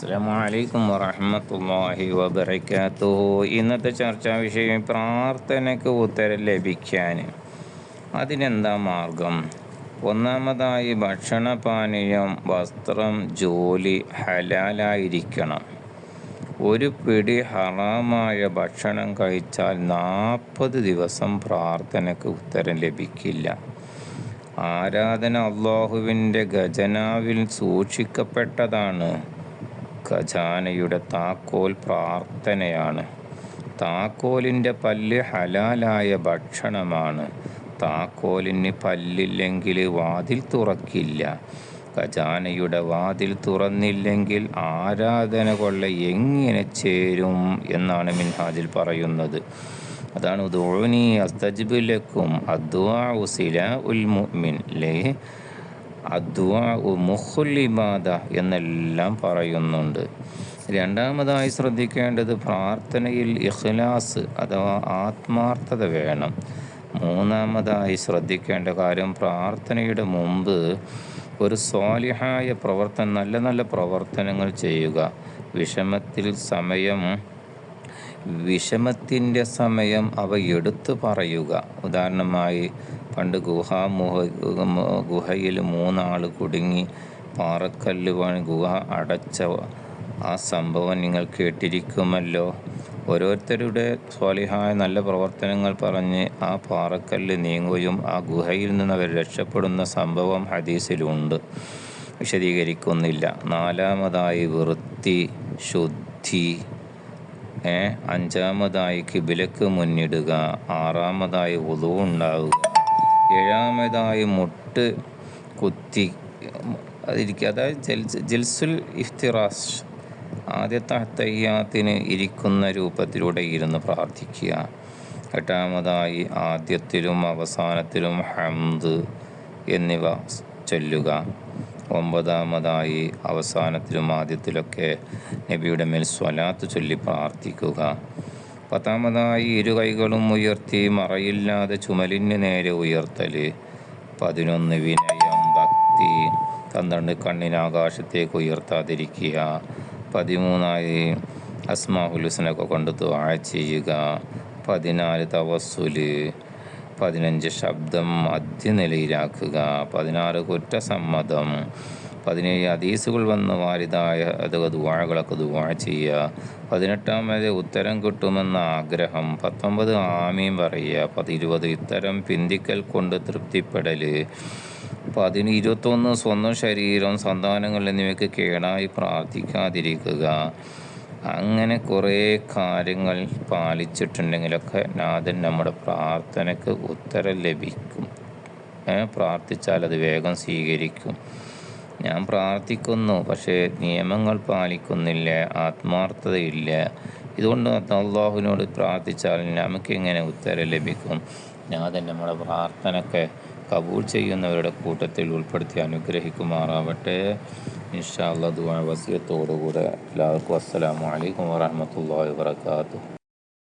അസ്സലാമലൈക്കും വറഹമത്തല്ലാഹി വബർക്കാത്തു ഇന്നത്തെ ചർച്ചാ വിഷയം പ്രാർത്ഥനയ്ക്ക് ഉത്തരം ലഭിക്കാൻ. അതിനെന്താ മാർഗം? ഒന്നാമതായി ഭക്ഷണപാനീയം വസ്ത്രം ജോലി ഹലാലായിരിക്കണം. ഒരു പിടി ഹറാമായ ഭക്ഷണം കഴിച്ചാൽ നാൽപ്പത് ദിവസം പ്രാർത്ഥനയ്ക്ക് ഉത്തരം ലഭിക്കില്ല. ആരാധന അള്ളാഹുവിന്റെ ഖജനാവിൽ സൂക്ഷിക്കപ്പെട്ടതാണ്. ഖജാനയുടെ താക്കോൽ പ്രാർത്ഥനയാണ്. താക്കോലിന്റെ പല്ല് ഹലാലായ ഭക്ഷണമാണ്. താക്കോലിന് പല്ലില്ലെങ്കിൽ വാതിൽ തുറക്കില്ല. ഖജാനയുടെ വാതിൽ തുറന്നില്ലെങ്കിൽ ആരാധന കൊള്ള എങ്ങനെ ചേരും എന്നാണ് മിൻഹാജിൽ പറയുന്നത്. അതാണ് ഉദോനി അസ്തജ്ബിലക്കും അദ്വാ ഉസില ഉൽ മുഅ്മിൻ ലേ മുഹുലിബാദ എന്നെല്ലാം പറയുന്നുണ്ട്. രണ്ടാമതായി ശ്രദ്ധിക്കേണ്ടത് പ്രാർത്ഥനയിൽ ഇഖ്ലാസ് അഥവാ ആത്മാർത്ഥത വേണം. മൂന്നാമതായി ശ്രദ്ധിക്കേണ്ട കാര്യം പ്രാർത്ഥനയുടെ മുമ്പ് ഒരു സ്വാലിഹായ പ്രവർത്തനം നല്ല നല്ല പ്രവർത്തനങ്ങൾ ചെയ്യുക. വിഷമത്തിൽ സമയം വിഷമത്തിന്റെ സമയം അവ എടുത്തു പറയുക. ഉദാഹരണമായി പണ്ട് ഗുഹാമുഹ ഗുഹയിൽ മൂന്നാൾ കുടുങ്ങി പാറക്കല്ല് പണി ഗുഹ അടച്ച ആ സംഭവം നിങ്ങൾ കേട്ടിരിക്കുമല്ലോ. ഓരോരുത്തരുടെ സ്വാലിഹായ നല്ല പ്രവർത്തനങ്ങൾ പറഞ്ഞ് ആ പാറക്കല്ല് നീങ്ങുകയും ആ ഗുഹയിൽ നിന്ന് അവർ രക്ഷപ്പെടുന്ന സംഭവം ഹദീസിലുണ്ട്. വിശദീകരിക്കുന്നില്ല. നാലാമതായി വൃത്തി ശുദ്ധി അഞ്ചാമതായി കിബിലക്ക് മുന്നിടുക ആറാമതായി ഉതു ഉണ്ടാവുക ഏഴാമതായി മുട്ട് കുത്തി അതിരിക്കുക അതായത് ജൽ ജൽസുൽ ഇഫ്തിറാസ് ആദ്യത്തെ അത്തയ്യാത്തിന് ഇരിക്കുന്ന രൂപത്തിലൂടെ ഇരുന്ന് പ്രാർത്ഥിക്കുക. എട്ടാമതായി ആദ്യത്തിലും അവസാനത്തിലും ഹംദ് എന്നിവ ചൊല്ലുക. ഒമ്പതാമതായി അവസാനത്തിലും ആദ്യത്തിലൊക്കെ നബിയുടെ മേൽ സ്വലാത്ത് ചൊല്ലി പ്രാർത്ഥിക്കുക. പത്താമതായി ഇരു കൈകളും ഉയർത്തി മറയില്ലാതെ ചുമലിന് നേരെ ഉയർത്തൽ പതിനൊന്ന് വിനയം ഭക്തി പന്ത്രണ്ട് കണ്ണിനാകാശത്തേക്ക് ഉയർത്താതിരിക്കുക. പതിമൂന്നായി അസ്മാഹുലുസിനൊക്കെ കൊണ്ട് ദുആ ചെയ്യുക. പതിനാല് തവസ്സുൽ. പതിനഞ്ച് ശബ്ദം മധ്യനിലയിലാക്കുക. പതിനാറ് കുറ്റസമ്മതം. പതിനേഴ് ഹദീസുകൾ വന്ന് വാരിതായ അഥവാ ദുവാഴകളൊക്കെ ദുവാ ചെയ്യുക. പതിനെട്ടാമത് ഉത്തരം കിട്ടുമെന്ന ആഗ്രഹം. പത്തൊമ്പത് ആമീൻ പറയുക. പതിരുപത് ഇത്തരം പിന്തിക്കൽ കൊണ്ട് തൃപ്തിപ്പെടൽ പതിന് ഇരുപത്തൊന്ന് സ്വന്തം ശരീരം സന്താനങ്ങൾ എന്നിവയ്ക്ക് കേടായി പ്രാർത്ഥിക്കാതിരിക്കുക. അങ്ങനെ കുറേ കാര്യങ്ങൾ പാലിച്ചിട്ടുണ്ടെങ്കിലൊക്കെ നാഥൻ നമ്മുടെ പ്രാർത്ഥനയ്ക്ക് ഉത്തരം ലഭിക്കും. പ്രാർത്ഥിച്ചാൽ അത് വേഗം സ്വീകരിക്കും. ഞാൻ പ്രാർത്ഥിക്കുന്നു പക്ഷേ നിയമങ്ങൾ പാലിക്കുന്നില്ല ആത്മാർത്ഥതയില്ല. ഇതുകൊണ്ട് അള്ളാഹുവിനോട് പ്രാർത്ഥിച്ചാൽ നമുക്ക് എങ്ങനെ ഉത്തരം ലഭിക്കും? നാഥൻ നമ്മുടെ പ്രാർത്ഥനയ്ക്ക് കബൂൾ ചെയ്യുന്നവരുടെ കൂട്ടത്തിൽ ഉൾപ്പെടുത്തി അനുഗ്രഹിക്കുമാറാവട്ടെ. ഇൻഷാ അള്ളാഹ് ദുആ വസിയത്തോടുകൂടെ എല്ലാവർക്കും അസ്സലാമു അലൈക്കും വറഹ്മത്തുള്ളാഹി വബറകാതുഹു.